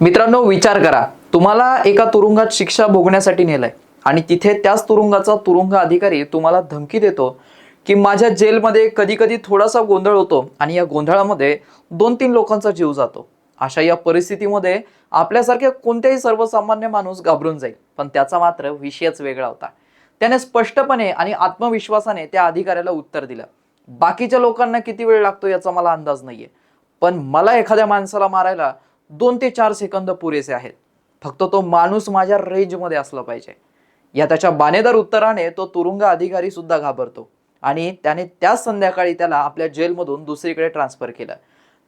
मित्रांनो विचार करा. तुम्हाला एका तुरुंगात शिक्षा भोगण्यासाठी नेलंय आणि तिथे त्याच तुरुंगाचा तुरुंग अधिकारी तुम्हाला धमकी देतो की माझ्या जेलमध्ये कधी कधी थोडासा गोंधळ होतो आणि या गोंधळामध्ये दोन तीन लोकांचा जीव जातो. अशा या परिस्थितीमध्ये आपल्यासारख्या कोणत्याही सर्वसामान्य माणूस घाबरून जाईल. पण त्याचा मात्र विषयच वेगळा होता. त्याने स्पष्टपणे आणि आत्मविश्वासाने त्या अधिकाऱ्याला उत्तर दिलं. बाकीच्या लोकांना किती वेळ लागतो याचा मला अंदाज नाहीये. पण मला एखाद्या माणसाला मारायला दोन ते चार सेकंद पुरेसे आहेत. फक्त तो माणूस माझ्या रेंजमध्ये असला पाहिजे. या त्याच्या बाणेदार उत्तराने तो तुरुंग अधिकारी सुद्धा घाबरतो. आणि त्याने त्याच संध्याकाळी त्याला आपल्या जेलमधून दुसरीकडे ट्रान्सफर केलं.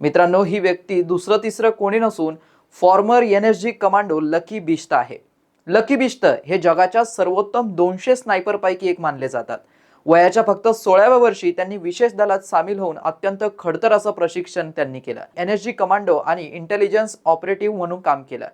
मित्रांनो ही व्यक्ती दुसरं तिसरं कोणी नसून former N S G commando Lucky Bisht आहे. लकी बिश्त हे जगाच्या सर्वोत्तम दोनशे स्नायपर पैकी एक मानले जातात. वयाच्या फक्त सोळाव्या वर्षी त्यांनी विशेष दलात सामील होऊन अत्यंत खडतर असं प्रशिक्षण त्यांनी केलं. एन एस जी कमांडो आणि इंटेलिजन्स ऑपरेटिव्ह म्हणून काम केलं.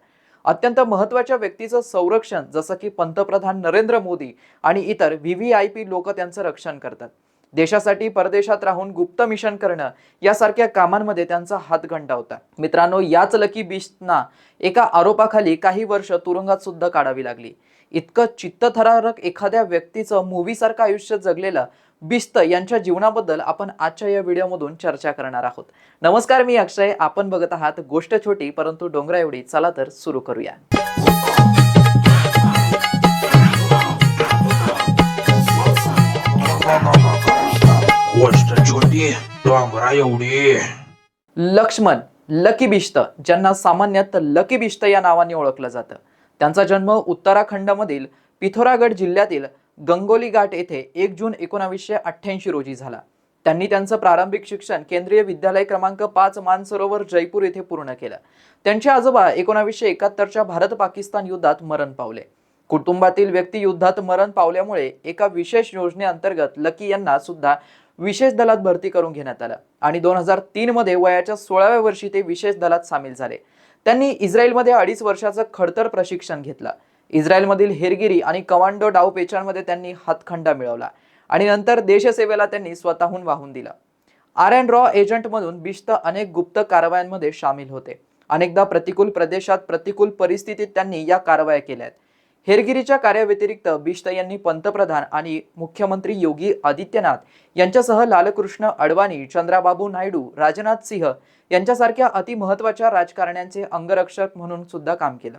अत्यंत महत्त्वाच्या व्यक्तीचं संरक्षण जसं की पंतप्रधान नरेंद्र मोदी आणि इतर व्ही व्ही आय पी लोक त्यांचं रक्षण करतात. देशासाठी परदेशात राहून गुप्त मिशन करणं यासारख्या कामांमध्ये त्यांचा हातगंडा होता. मित्रांनो याच लकी बिस्टना एका आरोपाखाली काही वर्ष तुरुंगात सुद्धा काढावी लागली. इतकं चित्तथरारक एखाद्या व्यक्तीचं मूवीसारखं आयुष्य जगलेलं बिस्त यांच्या जीवनाबद्दल आपण आजच्या या व्हिडिओमधून चर्चा करणार आहोत. नमस्कार मी अक्षय. आपण बघत आहात गोष्ट छोटी परंतु डोंगरा एवढी. चला तर सुरू करूया. गोष्ट छोटी डोंगरा एवढी. लक्ष्मण लकी बिष्ट ज्यांना सामान्यतः लकी बिष्ट या नावाने ओळखलं जातं. त्यांचा जन्म उत्तराखंडमधील पिथोरागड जिल्ह्यातील गंगोली घाट येथे एक जून एकोणावीसशे अठ्ठ्याऐंशी रोजी झाला. त्यांनी त्यांचं प्रारंभिक शिक्षण केंद्रीय विद्यालय क्रमांक पाच मानसरोवर जयपूर येथे पूर्ण केलं. त्यांचे आजोबा एकोणावीसशे एकाहत्तरच्या भारत पाकिस्तान युद्धात मरण पावले. कुटुंबातील व्यक्ती युद्धात मरण पावल्यामुळे एका विशेष योजनेअंतर्गत लकी यांना सुद्धा विशेष दलात भरती करून घेण्यात आलं आणि दोन हजार तीन मध्ये वयाच्या सोळाव्या वर्षी ते विशेष दलात सामील झाले. त्यांनी इस्रायलमध्ये अडीच वर्षाचं खडतर प्रशिक्षण घेतलं. इस्रायलमधील हेरगिरी आणि कमांडो डावपेचांमध्ये त्यांनी हातखंडा मिळवला आणि नंतर देशसेवेला त्यांनी स्वतःहून वाहून दिलं. आर अँड रॉ एजंटमधून बिश्त अनेक गुप्त कारवायांमध्ये सामील होते. अनेकदा प्रतिकूल प्रदेशात प्रतिकूल परिस्थितीत त्यांनी या कारवाया केल्या आहेत हेरगिरीच्या कार्याव्यतिरिक्त बिष्ट यांनी पंतप्रधान आणि मुख्यमंत्री योगी आदित्यनाथ यांच्यासह लालकृष्ण अडवाणी चंद्राबाबू नायडू राजनाथ सिंह यांच्यासारख्या अतिमहत्वाच्या राजकारण्यांचे अंगरक्षक म्हणून सुद्धा काम केलं.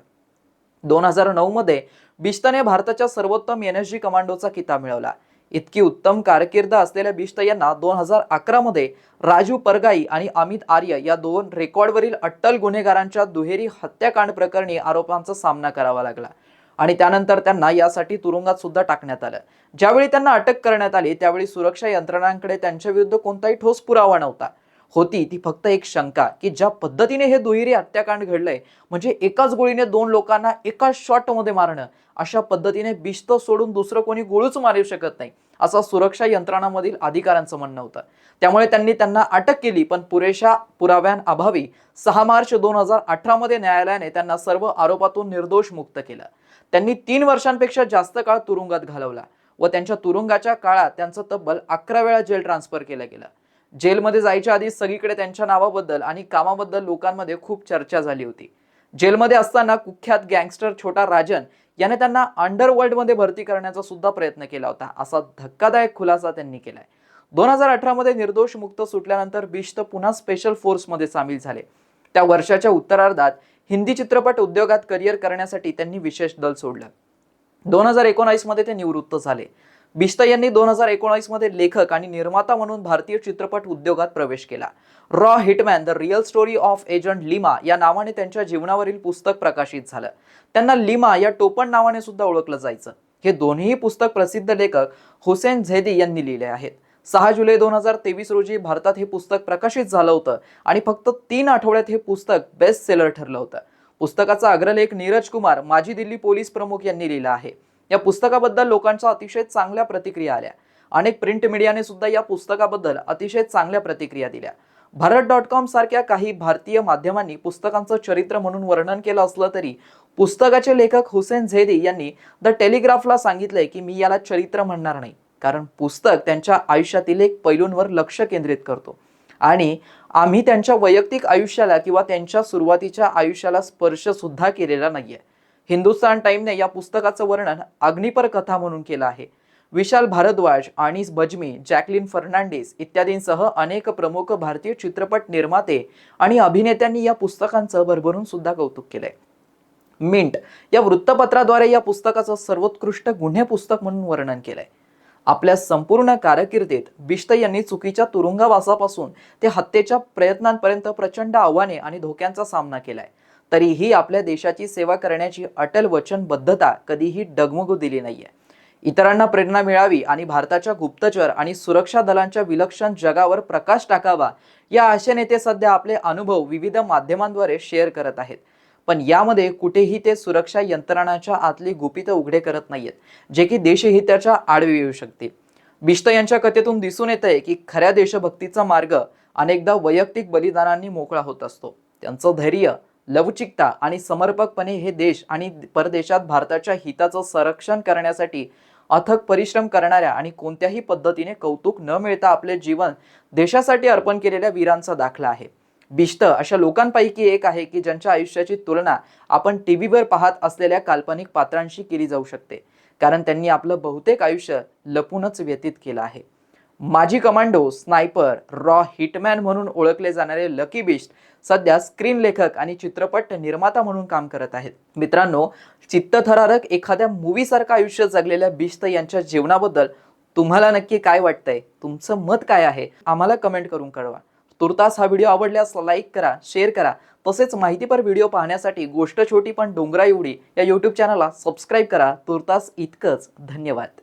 दोन हजार नऊ मध्ये बिष्टने भारताच्या सर्वोत्तम एन एस जी कमांडोचा किताब मिळवला. इतकी उत्तम कारकीर्द असलेल्या बिश्त यांना दोन हजार अकरा मध्ये राजू परगाई आणि अमित आर्य या दोन रेकॉर्डवरील अट्टल गुन्हेगारांच्या दुहेरी हत्याकांड प्रकरणी आरोपांचा सामना करावा लागला. आणि त्यानंतर त्यांना यासाठी तुरुंगात सुद्धा टाकण्यात आलं. ज्यावेळी त्यांना अटक करण्यात आली त्यावेळी सुरक्षा यंत्रणांकडे त्यांच्या विरुद्ध कोणताही ठोस पुरावा नव्हता. होती ती फक्त एक शंका की ज्या पद्धतीने हे दुहेरी हत्याकांड घडलंय म्हणजे एकाच गोळीने दोन लोकांना एकाच शॉटमध्ये मारणं अशा पद्धतीने बिस्त सोडून दुसरं कोणी गोळूच मारू शकत नाही असा सुरक्षा यंत्रणामधील अधिकाऱ्यांचं म्हणणं होतं. त्यामुळे त्यांनी त्यांना अटक केली पण पुरेशा पुराव्यांअभावी सहा मार्च दोन हजार अठरा मध्ये न्यायालयाने त्यांना सर्व आरोपातून निर्दोष मुक्त केलं. त्यांनी तीन वर्षांपेक्षा जास्त काळ तुरुंगात घालवला व त्यांच्या तुरुंगाच्या काळात त्यांचं तब्बल अकरा वेळा जेल ट्रान्सफर केलं गेलं. जेलमध्ये जायच्या आधी सगळीकडे त्यांच्या नावाबद्दल आणि कामाबद्दल लोकांमध्ये खूप चर्चा झाली होती. जेलमध्ये असताना कुख्यात गँगस्टर छोटा राजन याने त्यांना अंडरवर्ल्डमध्ये भरती करण्याचा सुद्धा प्रयत्न केला होता. असा धक्कादायक खुलासा त्यांनी केलाय. दोन हजार अठरा मध्ये निर्दोष मुक्त सुटल्यानंतर बिश्त पुन्हा स्पेशल फोर्समध्ये सामील झाले. त्या वर्षाच्या उत्तरार्धात हिंदी चित्रपट उद्योगात करिअर करण्यासाठी त्यांनी विशेष दल सोडलं. दोन हजार एकोणावीसमध्ये ते निवृत्त झाले. बिश्ता यांनी दोन हजार एकोणावीसमध्ये लेखक आणि निर्माता म्हणून भारतीय चित्रपट उद्योगात प्रवेश केला. Raw hitman the real story of agent Lima या नावाने त्यांच्या जीवनावरील पुस्तक प्रकाशित झालं. त्यांना लिमा या टोपण नावाने सुद्धा ओळखलं जायचं. हे दोन्ही पुस्तक प्रसिद्ध लेखक हुसेन झेदी यांनी लिहिले आहेत. सहा जुलै दोन हजार तेवीस रोजी भारतात हे पुस्तक प्रकाशित झालं होतं आणि फक्त तीन आठवड्यात हे पुस्तक बेस्ट सेलर ठरलं होतं. पुस्तकाचा अग्रलेख नीरज कुमार माजी दिल्ली पोलीस प्रमुख यांनी लिहिला आहे. या पुस्तकाबद्दल लोकांच्या अतिशय चांगल्या प्रतिक्रिया आल्या. अनेक प्रिंट मीडियाने सुद्धा या पुस्तकाबद्दल अतिशय चांगल्या प्रतिक्रिया दिल्या. भारत डॉट कॉम सारख्या काही भारतीय माध्यमांनी पुस्तकांचं चरित्र म्हणून वर्णन केलं असलं तरी पुस्तकाचे लेखक हुसेन झेदी यांनी द टेलिग्राफला सांगितलंय की मी याला चरित्र म्हणणार नाही. कारण पुस्तक त्यांच्या आयुष्यातील एक पैलूंवर लक्ष केंद्रित करतो. आणि आम्ही त्यांच्या वैयक्तिक आयुष्याला किंवा त्यांच्या सुरुवातीच्या आयुष्याला स्पर्श सुद्धा केलेला नाहीये. हिंदुस्तान टाइमने या पुस्तकाचं वर्णन अग्निपर कथा म्हणून केलं आहे. विशाल भारद्वाज आणि बजमी जॅकलिन फर्नांडिस इत्यादींसह अनेक प्रमुख भारतीय चित्रपट निर्माते आणि अभिनेत्यांनी या पुस्तकांचं भरभरून सुद्धा कौतुक केलंय. मिंट या वृत्तपत्राद्वारे या पुस्तकाचं सर्वोत्कृष्ट गुन्हे पुस्तक म्हणून वर्णन केलंय. आपल्या संपूर्ण कारकिर्दीत बिश्त यांनी चुकीच्या तुरुंगवासापासून ते हत्येच्या प्रयत्नांपर्यंत प्रचंड आव्हाने आणि धोक्यांचा सामना केलाय. तरीही आपल्या देशाची सेवा करण्याची अटल वचनबद्धता कधीही डगमगू दिली नाहीये. इतरांना प्रेरणा मिळावी आणि भारताच्या गुप्तचर आणि सुरक्षा दलांच्या विलक्षण जगावर प्रकाश टाकावा या आशेने ते सध्या आपले अनुभव विविध माध्यमांद्वारे शेअर करत आहेत. पण यामध्ये कुठेही ते सुरक्षा यंत्रणाच्या आतली गुपितं उघडे करत नाहीयेत जे की देशहिताच्या आडवी येऊ शकते. बिष्ट यांच्या कथेतून दिसून येत आहे की खऱ्या देशभक्तीचा मार्ग अनेकदा वैयक्तिक बलिदानांनी मोकळा होत असतो. त्यांचं धैर्य लवचिकता आणि समर्पकपणे हे देश आणि परदेशात भारताच्या हिताचं संरक्षण करण्यासाठी अथक परिश्रम करणाऱ्या आणि कोणत्याही पद्धतीने कौतुक न मिळता आपले जीवन देशासाठी अर्पण केलेल्या वीरांचा दाखला आहे. बिश्त अशा लोकांपैकी एक आहे की ज्यांच्या आयुष्याची तुलना आपण टी व्हीवर पाहत असलेल्या काल्पनिक पात्रांशी केली जाऊ शकते. कारण त्यांनी आपलं बहुतेक आयुष्य लपूनच व्यतीत केलं आहे. माजी कमांडो स्नायपर रॉ हिटमॅन म्हणून ओळखले जाणारे लकी बिस्ट सध्या स्क्रीन लेखक आणि चित्रपट निर्माता म्हणून काम करत आहेत. मित्रांनो चित्तथरारक एखाद्या मूवीसारखं आयुष्य जगलेल्या बिस्त यांच्या जीवनाबद्दल तुम्हाला नक्की काय वाटतंय? तुमचं मत काय आहे? आम्हाला कमेंट करून कळवा. तुर्तास हा व्हिडिओ आवडल्यास लाईक करा शेअर करा. तसेच माहितीपर व्हिडिओ पाहण्यासाठी गोष्ट छोटी पण डोंगरा एवढी या यूट्यूब चॅनलला सबस्क्राईब करा. तुर्तास इतकंच. धन्यवाद.